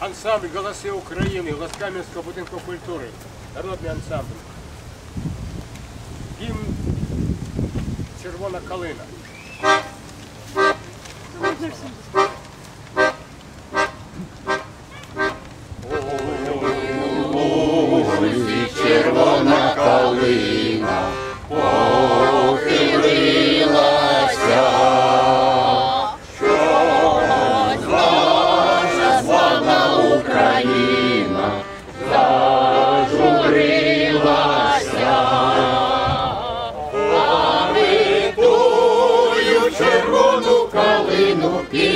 Ансамбль «Голоси України, «Голос Кам'янського будинку культури, народний ансамбль. Дім червона калина. tu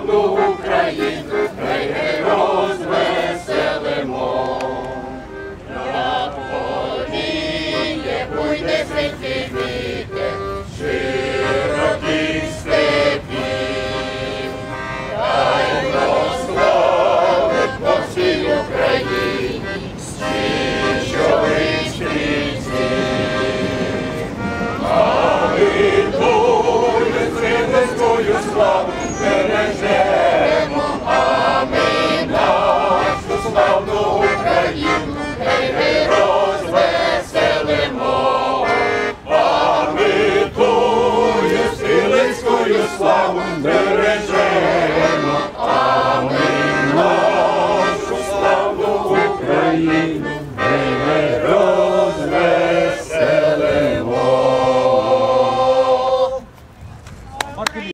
славну Україну, ми розвеселимо, на поліє буйне святі віте, широкі степів, хай розславить по всій Україні, всі чові стрільці.